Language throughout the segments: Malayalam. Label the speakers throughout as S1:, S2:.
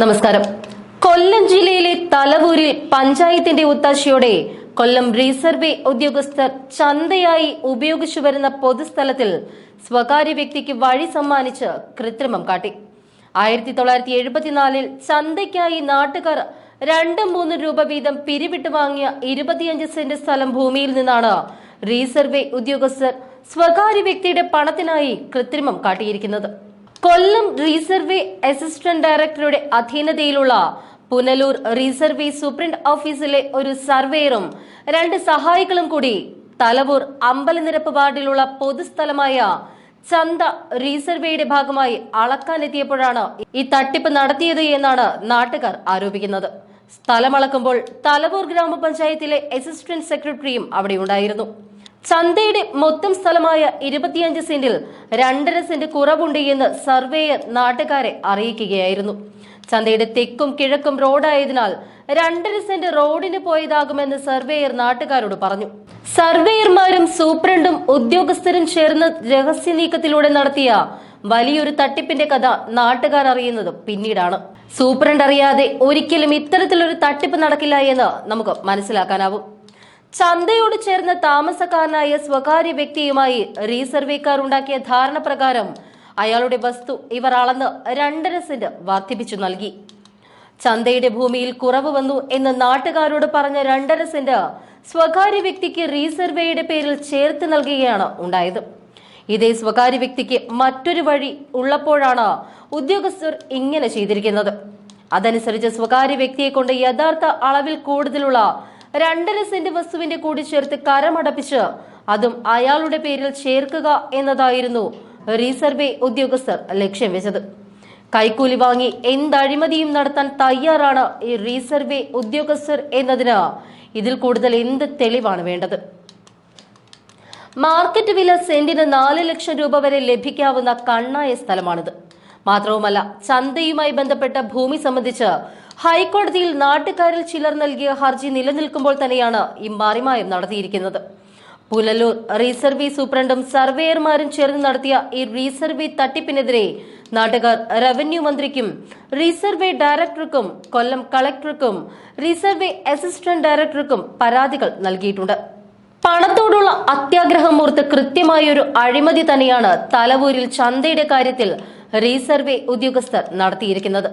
S1: നമസ്കാരം. കൊല്ലം ജില്ലയിലെ തലവൂരിൽ പഞ്ചായത്തിന്റെ ഒത്താശയോടെ കൊല്ലം റീസർവേ ഉദ്യോഗസ്ഥർ ചന്തയായി ഉപയോഗിച്ചു വരുന്ന പൊതുസ്ഥലത്തിൽ സ്വകാര്യ വ്യക്തിക്ക് വഴി സമ്മാനിച്ച് കൃത്രിമം കാട്ടി. ആയിരത്തി തൊള്ളായിരത്തി എഴുപത്തിനാലിൽ ചന്തയ്ക്കായി നാട്ടുകാർ രണ്ട് മൂന്ന് രൂപ വീതം പിരിവിട്ട് വാങ്ങിയ ഇരുപത്തിയഞ്ച് സെന്റ് സ്ഥലം ഭൂമിയിൽ നിന്നാണ് റീസർവേ ഉദ്യോഗസ്ഥർ സ്വകാര്യ വ്യക്തിയുടെ പണത്തിനായി കൃത്രിമം കാട്ടിയിരിക്കുന്നത്. കൊല്ലം റീസർവേ അസിസ്റ്റന്റ് ഡയറക്ടറുടെ അധീനതയിലുള്ള പുനലൂർ റീസർവേ സൂപ്രണ്ട് ഓഫീസിലെ ഒരു സർവേയറും രണ്ട് സഹായികളും കൂടി തലവൂർ അമ്പലനിരപ്പ് വാർഡിലുള്ള പൊതുസ്ഥലമായ ചന്ത റീസർവേയുടെ ഭാഗമായി അളക്കാനെത്തിയപ്പോഴാണ് ഈ തട്ടിപ്പ് നടത്തിയത് എന്നാണ് നാട്ടുകാർ ആരോപിക്കുന്നത്. സ്ഥലമളക്കുമ്പോൾ തലവൂർ ഗ്രാമപഞ്ചായത്തിലെ അസിസ്റ്റന്റ് സെക്രട്ടറിയും അവിടെ ഉണ്ടായിരുന്നു. ചന്തയുടെ മൊത്തം സ്ഥലമായ ഇരുപത്തിയഞ്ച് സെന്റിൽ രണ്ടര സെന്റ് കുറവുണ്ട് എന്ന് സർവേയർ നാട്ടുകാരെ അറിയിക്കുകയായിരുന്നു. ചന്തയുടെ തെക്കും കിഴക്കും റോഡായതിനാൽ രണ്ടര സെന്റ് റോഡിന് പോയതാകുമെന്ന് സർവേയർ നാട്ടുകാരോട് പറഞ്ഞു. സർവേയർമാരും സൂപ്രണ്ടും ഉദ്യോഗസ്ഥരും ചേർന്ന് രഹസ്യ നീക്കത്തിലൂടെ നടത്തിയ വലിയൊരു തട്ടിപ്പിന്റെ കഥ നാട്ടുകാർ അറിയുന്നത് പിന്നീടാണ്. സൂപ്രണ്ട് അറിയാതെ ഒരിക്കലും ഇത്തരത്തിലൊരു തട്ടിപ്പ് നടക്കില്ല എന്ന് നമുക്ക് മനസ്സിലാക്കാനാവും. ചന്തയോട് ചേർന്ന താമസക്കാരനായ സ്വകാര്യ വ്യക്തിയുമായി റീസർവേക്കാർ ഉണ്ടാക്കിയ ധാരണ പ്രകാരം അയാളുടെ വസ്തു ഇവർ അളന്ന് രണ്ടര സെന്റ് വർദ്ധിപ്പിച്ചു നൽകി. ചന്തയുടെ ഭൂമിയിൽ കുറവ് വന്നു എന്ന് നാട്ടുകാരോട് പറഞ്ഞ രണ്ടര സെന്റ് സ്വകാര്യ വ്യക്തിക്ക് റീസർവേയുടെ പേരിൽ ചേർത്ത് നൽകുകയാണ് ഉണ്ടായത്. ഇതേ സ്വകാര്യ വ്യക്തിക്ക് മറ്റൊരു വഴി ഉള്ളപ്പോഴാണ് ഉദ്യോഗസ്ഥർ ഇങ്ങനെ ചെയ്തിരിക്കുന്നത്. അതനുസരിച്ച് സ്വകാര്യ വ്യക്തിയെ കൊണ്ട് യഥാർത്ഥ അളവിൽ കൂടുതലുള്ള രണ്ടര സെന്റ് വസ്തുവിന്റെ കൂടി ചേർത്ത് കരമടപ്പിച്ച് അതും അയാളുടെ പേരിൽ ചേർക്കുക എന്നതായിരുന്നു റീസർവേ ഉദ്യോഗസ്ഥർ ലക്ഷ്യം വെച്ചത്. കൈക്കൂലി വാങ്ങി എന്ത് അഴിമതിയും നടത്താൻ തയ്യാറാണ് ഈ റീസർവേ ഉദ്യോഗസ്ഥർ എന്നതിന് ഇതിൽ കൂടുതൽ എന്ത് തെളിവാണ് വേണ്ടത്? മാർക്കറ്റ് വില സെന്റിന് നാല് ലക്ഷം രൂപ വരെ ലഭിക്കാവുന്ന കണ്ണായ സ്ഥലമാണിത്. മാത്രവുമല്ല ചന്തയുമായി ബന്ധപ്പെട്ട ഭൂമി സംബന്ധിച്ച് ഹൈക്കോടതിയിൽ നാട്ടുകാരിൽ ചിലർ നൽകിയ ഹർജി നിലനിൽക്കുമ്പോൾ തന്നെയാണ് ഈ മാറിമായം നടത്തിയിരിക്കുന്നത്. പുലലൂർ റീസർവേ സൂപ്രണ്ടും സർവേയർമാരും ചേർന്ന് നടത്തിയ ഈ റീസർവേ തട്ടിപ്പിനെതിരെ നാട്ടുകാർ റവന്യൂ മന്ത്രിക്കും റീസർവേ ഡയറക്ടർക്കും കൊല്ലം കളക്ടർക്കും റീസർവേ അസിസ്റ്റന്റ് ഡയറക്ടർക്കും പരാതികൾ നൽകിയിട്ടുണ്ട്. പണത്തോടുള്ള കൃത്യമായ ഒരു അഴിമതി തന്നെയാണ് തലവൂരിൽ ചന്തയുടെ കാര്യത്തിൽ റീസർവേ ഉദ്യോഗസ്ഥർ നടത്തിയിരിക്കുന്നത്.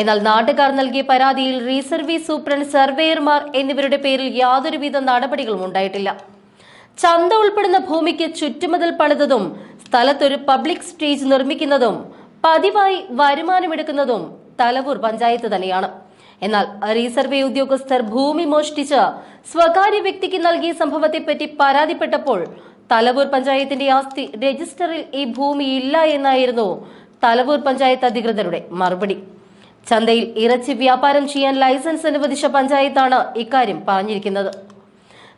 S1: എന്നാൽ നാട്ടുകാർ നൽകിയ പരാതിയിൽ റീസർവീസ് സൂപ്രണ്ട് സർവേയർമാർ എന്നിവരുടെ പേരിൽ യാതൊരുവിധ നടപടികളും ഉണ്ടായിട്ടില്ല. ചന്ത ഉൾപ്പെടുന്ന ഭൂമിക്ക് ചുറ്റുമതിൽ പണിതതും സ്ഥലത്തൊരു പബ്ലിക് സ്റ്റേജ് നിർമ്മിക്കുന്നതും പതിവായി വരുമാനമെടുക്കുന്നതും തലവൂർ പഞ്ചായത്ത് തന്നെയാണ്. എന്നാൽ റീസർവേ ഉദ്യോഗസ്ഥർ ഭൂമി മോഷ്ടിച്ച് സ്വകാര്യ വ്യക്തിക്ക് നൽകിയ സംഭവത്തെപ്പറ്റി പരാതിപ്പെട്ടപ്പോൾ തലവൂർ പഞ്ചായത്തിന്റെ ആസ്തി രജിസ്റ്ററിൽ ഈ ഭൂമി ഇല്ല എന്നായിരുന്നു തലവൂർ പഞ്ചായത്ത് അധികൃതരുടെ മറുപടി. ചന്തയിൽ ഇറച്ചി വ്യാപാരം ചെയ്യാൻ ലൈസൻസ് അനുവദിച്ച പഞ്ചായത്താണ് ഇക്കാര്യം പറഞ്ഞിരിക്കുന്നത്.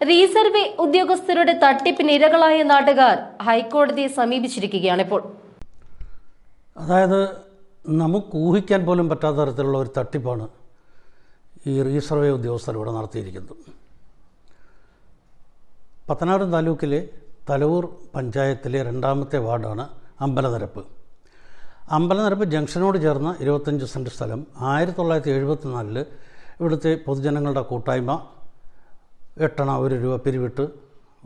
S1: റീസർവേ ഉദ്യോഗസ്ഥരുടെ തട്ടിപ്പിന് ഇരകളായ നാട്ടുകാർ ഹൈക്കോടതിയെ സമീപിച്ചിരിക്കുകയാണിപ്പോൾ
S2: അതായത് നമുക്ക് ഊഹിക്കാൻ പോലും പറ്റാത്ത തരത്തിലുള്ള ഒരു തട്ടിപ്പാണ് ഈ റീസർവേ ഉദ്യോഗസ്ഥർ ഇവിടെ നടത്തിയിരിക്കുന്നത്. പത്തനാട് താലൂക്കിലെ തലവൂർ പഞ്ചായത്തിലെ രണ്ടാമത്തെ വാർഡാണ് അമ്പലനിരപ്പ് അമ്പലനിരപ്പ് ജംഗ്ഷനോട് ചേർന്ന ഇരുപത്തഞ്ച് സെന്റ് സ്ഥലം ആയിരത്തി തൊള്ളായിരത്തി എഴുപത്തിനാലിൽ ഇവിടുത്തെ പൊതുജനങ്ങളുടെ കൂട്ടായ്മ എട്ടണ ഒരു രൂപ പിരിവിട്ട്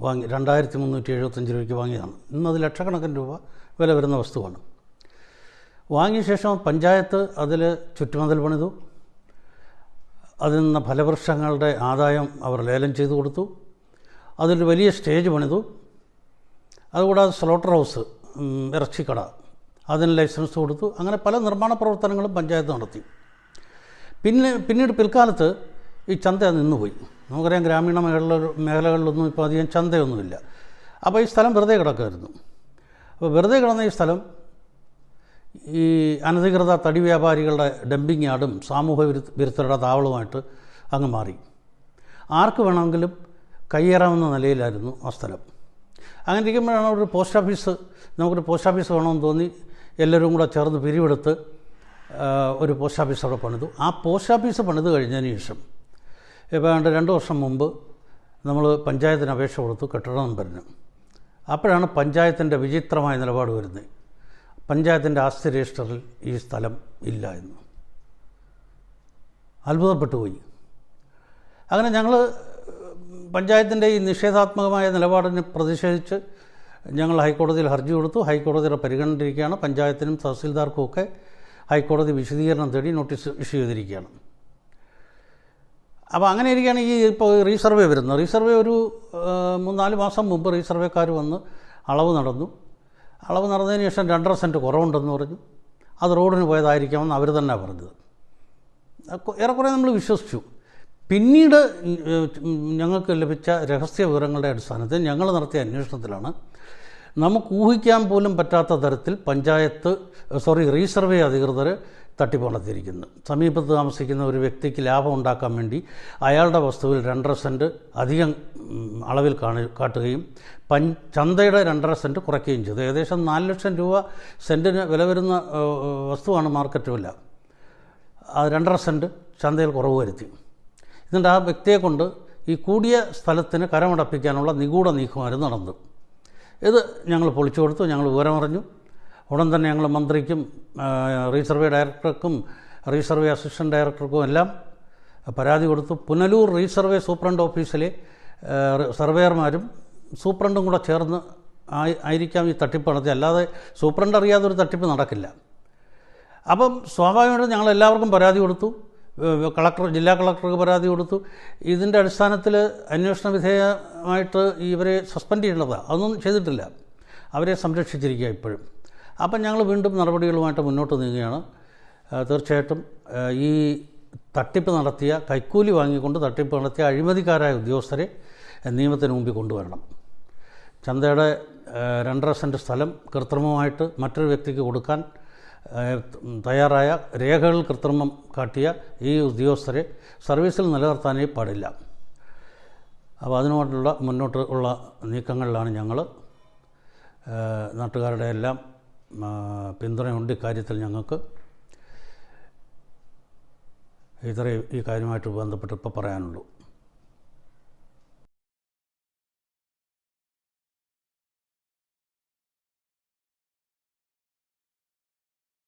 S2: വാങ്ങി രണ്ടായിരത്തി മുന്നൂറ്റി എഴുപത്തഞ്ച് രൂപയ്ക്ക് വാങ്ങിയതാണ്. ഇന്നത് ലക്ഷക്കണക്കിന് രൂപ വില വരുന്ന വസ്തുവാണ്. വാങ്ങിയ ശേഷം പഞ്ചായത്ത് അതിൽ ചുറ്റുമതിൽ പണിതു. അതിൽ നിന്ന് ഫലവൃക്ഷങ്ങളുടെ ആദായം അവർ ലേലം ചെയ്തു കൊടുത്തു. അതിൽ വലിയ സ്റ്റേജ് പണിതു. അതുകൂടാതെ സ്ലോട്ടർ ഹൗസ് ഇറച്ചിക്കട അതിന് ലൈസൻസ് കൊടുത്തു. അങ്ങനെ പല നിർമ്മാണ പ്രവർത്തനങ്ങളും പഞ്ചായത്ത് നടത്തി. പിന്നെ പിന്നീട് പിൽക്കാലത്ത് ഈ ചന്ത നിന്നുപോയി. നമുക്കറിയാം ഗ്രാമീണ മേഖല മേഖലകളിലൊന്നും ഇപ്പോൾ അധികം ചന്തയൊന്നുമില്ല. അപ്പോൾ ഈ സ്ഥലം വെറുതെ കിടക്കുമായിരുന്നു അപ്പോൾ വെറുതെ കിടന്ന ഈ സ്ഥലം ഈ അനധികൃത തടി വ്യാപാരികളുടെ ഡംപിങ് യാർഡും സാമൂഹ്യ വിരുദ്ധ വിരുദ്ധരുടെ താവളവുമായിട്ട് അങ്ങ് മാറി. ആർക്ക് വേണമെങ്കിലും കയ്യേറാവുന്ന നിലയിലായിരുന്നു ആ സ്ഥലം. അങ്ങനെ ഇരിക്കുമ്പോഴാണ് ഒരു പോസ്റ്റ് ഓഫീസ് നമുക്കൊരു പോസ്റ്റ് ഓഫീസ് വേണമെന്ന് തോന്നി. എല്ലാവരും കൂടെ ചേർന്ന് പിരിവെടുത്ത് ഒരു പോസ്റ്റ് ഓഫീസ് അവിടെ പണിതു. ആ പോസ്റ്റ് ഓഫീസ് പണിത് കഴിഞ്ഞതിന് ശേഷം ഏതാണ്ട് രണ്ട് വർഷം മുമ്പ് നമ്മൾ പഞ്ചായത്തിന് അപേക്ഷ കൊടുത്തു കെട്ടിട നമ്പറിന് അപ്പോഴാണ് പഞ്ചായത്തിന്റെ വിചിത്രമായ നിലപാട് വരുന്നത്. പഞ്ചായത്തിന്റെ ആസ്തി രജിസ്റ്ററിൽ ഈ സ്ഥലം ഇല്ല എന്ന്. അത്ഭുതപ്പെട്ടു പോയി. അങ്ങനെ ഞങ്ങൾ പഞ്ചായത്തിന്റെ ഈ നിഷേധാത്മകമായ നിലപാടിന് പ്രതിഷേധിച്ച് ഞങ്ങൾ ഹൈക്കോടതിയിൽ ഹർജി കൊടുത്തു. ഹൈക്കോടതിയുടെ പരിഗണനയിരിക്കുകയാണ് പഞ്ചായത്തിനും തഹസീൽദാർക്കും ഒക്കെ ഹൈക്കോടതി വിശദീകരണം തേടി നോട്ടീസ് ഇഷ്യൂ ചെയ്തിരിക്കുകയാണ്. അപ്പോൾ അങ്ങനെ ഇരിക്കുകയാണ് ഈ ഇപ്പോൾ റീസർവേ വരുന്നത്. റീസർവേ ഒരു മൂന്നാൽ മാസം മുമ്പ് റീസർവേക്കാർ വന്ന് അളവ് നടന്നു. അളവ് നടന്നതിന് ശേഷം രണ്ടര സെന്റ് കുറവുണ്ടെന്ന് പറഞ്ഞു. അത് റോഡിന് പോയതായിരിക്കാമെന്ന് അവർ തന്നെ പറഞ്ഞത്. ഏറെക്കുറെ നമ്മൾ വിശ്വസിച്ചു. പിന്നീട് ഞങ്ങൾക്ക് ലഭിച്ച രഹസ്യ വിവരങ്ങളുടെ അടിസ്ഥാനത്തിൽ ഞങ്ങൾ നടത്തിയ അന്വേഷണത്തിലാണ് നമുക്ക് ഊഹിക്കാൻ പോലും പറ്റാത്ത തരത്തിൽ പഞ്ചായത്ത് സോറി റീസർവേ അധികൃതർ തട്ടിപ്പ് നടത്തിയിരിക്കുന്നു സമീപത്ത് താമസിക്കുന്ന ഒരു വ്യക്തിക്ക് ലാഭം ഉണ്ടാക്കാൻ വേണ്ടി അയാളുടെ വസ്തുവിൽ രണ്ടര സെന്റ് അധികം അളവിൽ കാണി കാട്ടുകയും പൻ ചന്തയുടെ രണ്ടര സെന്റ് കുറയ്ക്കുകയും ചെയ്തു. ഏകദേശം നാല് ലക്ഷം രൂപ സെന്റിന് വില വരുന്ന വസ്തുവാണ് മാർക്കറ്റ് വില ആ രണ്ടര സെന്റ് ചന്തയിൽ കുറവ് വരുത്തി. എന്നിട്ട് ആ വ്യക്തിയെ കൊണ്ട് ഈ കൂടിയ സ്ഥലത്തിന് കരമടപ്പിക്കാനുള്ള നിഗൂഢ നീക്കമായിരുന്നു നടന്നത് ഇത് ഞങ്ങൾ പൊളിച്ചു കൊടുത്തു ഞങ്ങൾ വിവരമറിഞ്ഞു. ഉടൻ തന്നെ ഞങ്ങൾ മന്ത്രിക്കും റീസർവേ ഡയറക്ടർക്കും റീസർവേ അസിസ്റ്റന്റ് ഡയറക്ടർക്കും എല്ലാം പരാതി കൊടുത്തു. പുനലൂർ റീസർവേ സൂപ്രണ്ട് ഓഫീസിലെ സർവേയർമാരും സൂപ്രണ്ടും കൂടെ ചേർന്ന് ആയി ആയിരിക്കാം ഈ തട്ടിപ്പ് നടത്തി അല്ലാതെ സൂപ്രണ്ട് അറിയാതെ ഒരു തട്ടിപ്പ് നടക്കില്ല. അപ്പം സ്വാഭാവികമായിട്ടും ഞങ്ങൾ എല്ലാവർക്കും പരാതി കൊടുത്തു. കളക്ടർ ജില്ലാ കളക്ടർക്ക് പരാതി കൊടുത്തു. ഇതിന്റെ അടിസ്ഥാനത്തിൽ അന്വേഷണ വിധേയമായിട്ട് ഇവരെ സസ്പെൻഡ് ചെയ്യേണ്ടതാണ് അതൊന്നും ചെയ്തിട്ടില്ല. അവരെ സംരക്ഷിച്ചിരിക്കുക ഇപ്പോഴും. അപ്പം ഞങ്ങൾ വീണ്ടും നടപടികളുമായിട്ട് മുന്നോട്ട് നീങ്ങുകയാണ്. തീർച്ചയായിട്ടും ഈ തട്ടിപ്പ് നടത്തിയ കൈക്കൂലി വാങ്ങിക്കൊണ്ട് തട്ടിപ്പ് നടത്തിയ അഴിമതിക്കാരായ ഉദ്യോഗസ്ഥരെ നിയമത്തിന് മുമ്പിൽ കൊണ്ടുവരണം. ചന്തയുടെ രണ്ടര സെന്റ് സ്ഥലം കൃത്രിമമായിട്ട് മറ്റൊരു വ്യക്തിക്ക് കൊടുക്കാൻ തയ്യാറായ രേഖകൾ കൃത്രിമം കാട്ടിയ ഈ ഉദ്യോഗസ്ഥരെ സർവീസിൽ നിലനിർത്താനേ പാടില്ല. അപ്പോൾ അതിനോട്ടുള്ള മുന്നോട്ട് ഉള്ള നീക്കങ്ങളിലാണ് ഞങ്ങൾ നാട്ടുകാരുടെ എല്ലാം പിന്തുണയുണ്ട് ഇക്കാര്യത്തിൽ ഞങ്ങൾക്ക്. ഇത്രയും ഈ കാര്യമായിട്ട് ബന്ധപ്പെട്ട് ഇപ്പോൾ പറയാനുള്ളൂ.